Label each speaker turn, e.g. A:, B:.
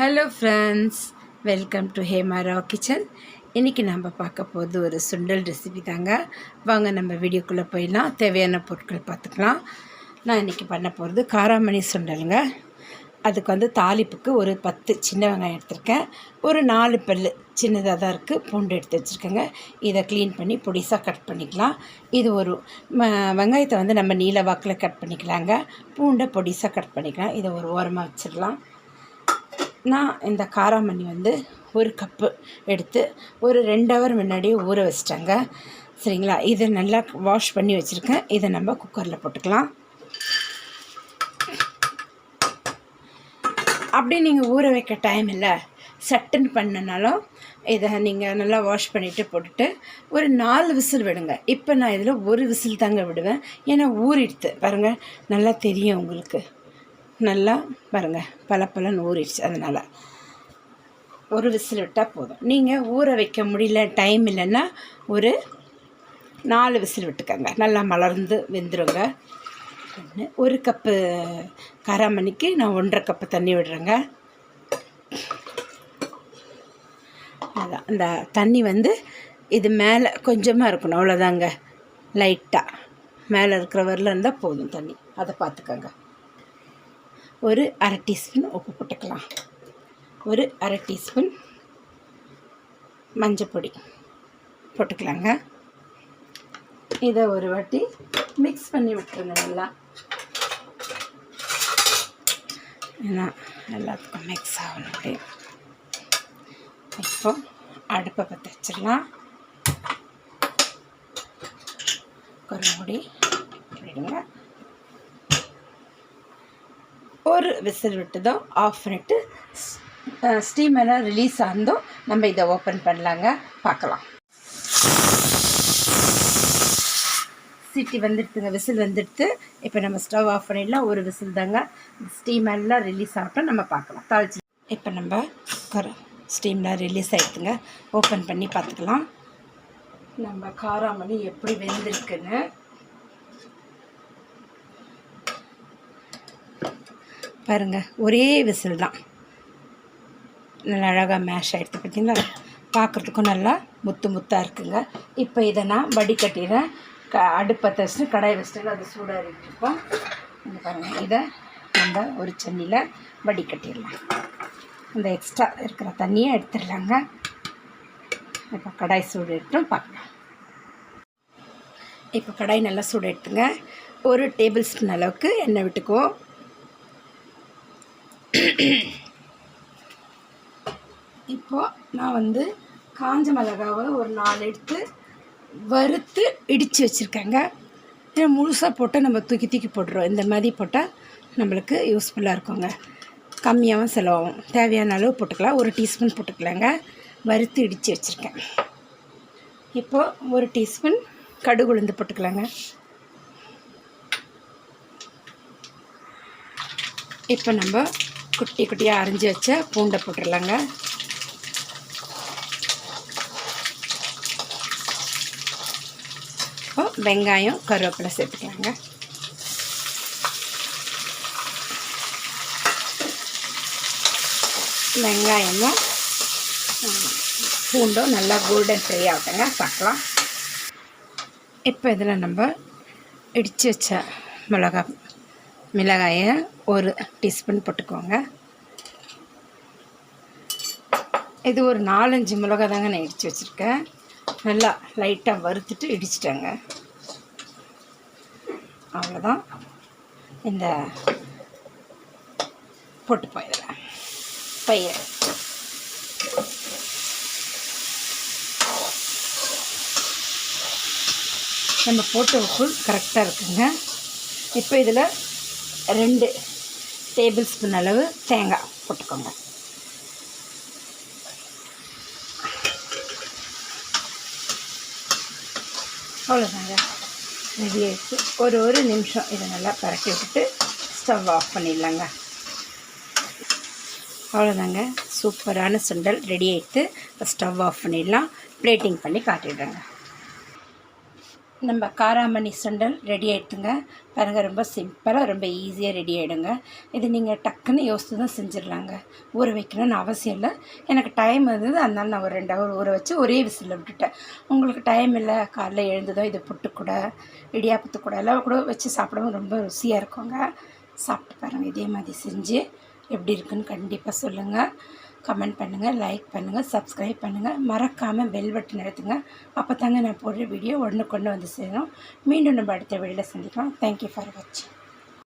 A: Hello friends welcome to Hemara kitchen இன்றைக்கி நம்ம பார்க்க போகிறது ஒரு சுண்டல் ரெசிபி தாங்க. வாங்க நம்ம வீடியோக்குள்ளே போயிடலாம். தேவையான பொருட்கள் பார்த்துக்கலாம். நான் இன்றைக்கி பண்ண போகிறது காராமணி சுண்டலுங்க. அதுக்கு வந்து தாளிப்புக்கு ஒரு பத்து சின்ன வெங்காயம் எடுத்திருக்கேன். ஒரு நாலு பல் சின்னதாக தான் இருக்குது பூண்டு எடுத்து வச்சுருக்கேங்க. இதை க்ளீன் பண்ணி பொடிசாக கட் பண்ணிக்கலாம். இது ஒரு வெங்காயத்தை வந்து நம்ம நீல வாக்கில் கட் பண்ணிக்கலாங்க. பூண்டை பொடிசாக கட் பண்ணிக்கலாம். இதை ஒரு ஓரமாக வச்சிடலாம். நான் இந்த காராமணி வந்து ஒரு கப்பு எடுத்து ஒரு ரெண்டு ஹவர் முன்னாடியே ஊற வச்சிட்டேங்க. சரிங்களா? இதை நல்லா வாஷ் பண்ணி வச்சுருக்கேன். இதை நம்ம குக்கரில் போட்டுக்கலாம். அப்படி நீங்கள் ஊற வைக்க டைம் இல்லை. சட்டுன்னு பண்ணனாலும் இதை நீங்கள் நல்லா வாஷ் பண்ணிவிட்டு போட்டுட்டு ஒரு நாலு விசில் விடுங்க. இப்போ நான் இதில் ஒரு விசில் தாங்க விடுவேன். ஏன்னா ஊறிடுது பாருங்கள் நல்லா தெரியும் உங்களுக்கு. நல்லா பாருங்கள் பல பலன்னு ஊறிடுச்சு அதனால். ஒரு விசில் விட்டால் போதும். நீங்கள் ஊற வைக்க முடியல டைம் இல்லைன்னா ஒரு நாலு விசில் விட்டுக்கோங்க. நல்லா மலர்ந்து வெந்துருங்க. ஒரு கப்பு காராமணிக்கு நான் ஒன்றரை கப்பு தண்ணி விடுறேங்க. அதான் அந்த தண்ணி வந்து இது மேலே கொஞ்சமாக இருக்கணும் அவ்வளோதாங்க லைட்டாக மேலே இருக்கிற வரல இருந்தால் போதும் தண்ணி. அதை பார்த்துக்கோங்க ஒரு அரை டீஸ்பூன் உப்பு போட்டுக்கலாம். ஒரு அரை டீஸ்பூன் மஞ்சப்பொடி போட்டுக்கலாங்க. இதை ஒரு வாட்டி மிக்ஸ் பண்ணி விட்டுருங்க நல்லா. ஏன்னா எல்லாத்துக்கும் மிக்ஸ் ஆகணும் அப்படி இப்போ அடுப்பை பற்ற வச்சிடலாம். ஒரு விடுங்க. ஒரு விசில் விட்டதும் ஆஃப் பண்ணிட்டு ஸ்டீமெல்லாம் ரிலீஸ் ஆனதும் நம்ம இதை ஓப்பன் பண்ணலாங்க. பார்க்கலாம். சிட்டி வந்துடுதுங்க விசில் வந்துடுது. இப்போ நம்ம ஸ்டவ் ஆஃப் பண்ணிடலாம். ஒரு விசில் தாங்க. ஸ்டீம் எல்லாம் ரிலீஸ் ஆகட்டும் நம்ம பார்க்கலாம். தாளிச்சு. இப்போ நம்ம குக்கர் ஸ்டீம்லாம் ரிலீஸ் ஆகிடுதுங்க ஓப்பன் பண்ணி பார்த்துக்கலாம். நம்ம காராமணி எப்படி வெந்திருக்குன்னு. பாருங்கள் ஒரே விசில் தான். நல்லா அழகாக மேஷ் ஆகிடுது பார்த்தீங்களா பார்க்குறதுக்கும் நல்லா முத்து முத்தாக இருக்குங்க. இப்போ இதை நான் வடிகட்டிடுறேன். க அடுப்பத்தை வச்சுட்டு கடாய் வச்சுட்டு அது சூடாக இருக்கோம். பாருங்கள் இதை நம்ம ஒரு சென்னியில் வடிகட்டிடலாம். இந்த எக்ஸ்ட்ரா இருக்கிற தண்ணியை எடுத்துடலாங்க. இப்போ கடாய் சூடு எடுத்தும் பார்க்கலாம் இப்போ கடாய் நல்லா சூடு எடுத்துங்க ஒரு டேபிள் ஸ்பூன் அளவுக்கு எண்ணெய் விட்டுக்குவோம். இப்போது நான் வந்து காஞ்ச மிளகாவை ஒரு நாலு எடுத்து வறுத்து இடித்து வச்சுருக்கேங்க. முழுசாக போட்டால் நம்ம தூக்கி தூக்கி போட்டுருவோம் இந்த மாதிரி போட்டால் நம்மளுக்கு யூஸ்ஃபுல்லாக இருக்குங்க. கம்மியாகவும் செலவாகும். தேவையான அளவு போட்டுக்கலாம். ஒரு டீஸ்பூன் போட்டுக்கலாங்க. வறுத்து இடித்து வச்சுருக்கேன். இப்போது ஒரு டீஸ்பூன் கடுகு உளுந்து போட்டுக்கலாங்க. இப்போ நம்ம குட்டி குட்டியாக அரிஞ்சு வச்ச பூண்டை போட்டுடலாங்க இப்போ வெங்காயம் கருவேப்பிலை சேர்த்துக்கலாங்க. வெங்காயமும் பூண்டும் நல்லா கோல்டன் ஃப்ரை ஆகட்டுங்க. பார்க்கலாம். இப்போ இதில் நம்ம இடித்து வச்ச மிளகா மிளகாயை ஒரு டீஸ்பூன் போட்டுக்கோங்க. இது ஒரு நாலஞ்சு மிளகா தாங்க நான் இடித்து வச்சுருக்கேன். நல்லா லைட்டாக வறுத்துட்டு இடிச்சிட்டேங்க. அவ்வளோதான் இந்த போட்டு போயிடுறேன் பயிர் நம்ம போட்ட உப்பு கரெக்டாக இருக்குங்க. இப்போ இதில் ரெண்டு டேபிள் ஸ்பூன் அளவு தேங்காய் போட்டுக்கோங்க. அவ்வளோதாங்க ரெடி ஆகிடுச்சு ஒரு ஒரு நிமிஷம் இதை நல்லா பரட்டி விட்டுட்டு ஸ்டவ் ஆஃப் பண்ணிடலாங்க. அவ்வளோதாங்க சூப்பரான சுண்டல் ரெடி ஆகிட்டு ஸ்டவ் ஆஃப் பண்ணிடலாம். பிளேட்டிங் பண்ணி காட்டிடுறேங்க. நம்ம காராமணி சுண்டல் ரெடி ஆகிடுதுங்க பாருங்கள் ரொம்ப சிம்பிளாக ரொம்ப ஈஸியாக ரெடி ஆகிடுங்க இது நீங்கள் டக்குன்னு யோசித்து தான் செஞ்சிடலாங்க. ஊற வைக்கணும்னு அவசியம் இல்லை. எனக்கு டைம் இருந்தது அதனால நான் ஒரு ரெண்டு ஹவர் ஊற வச்சு ஒரே விசிலில் விட்டுட்டேன். உங்களுக்கு டைம் இல்லை காலைல எழுந்ததோ இது புட்டு கூட இடியாப்பத்து கூட எல்லாம் கூட வச்சு சாப்பிடவும் ரொம்ப ருசியாக இருக்குங்க. சாப்பிட்டு பாருங்கள் இதே மாதிரி செஞ்சு எப்படி இருக்குன்னு கண்டிப்பாக சொல்லுங்கள் கமெண்ட் பண்ணுங்கள் லைக் பண்ணுங்கள் சப்ஸ்கிரைப் பண்ணுங்கள் மறக்காமல் பெல் பட்டன் எடுத்துங்க அப்போ தாங்க நான் போடுற வீடியோ ஒன்று கொண்டு வந்து சேரும். மீண்டும் நம்ம அடுத்த வீடியோவில் சந்திக்கலாம். தேங்க்யூ ஃபார் வாட்சிங்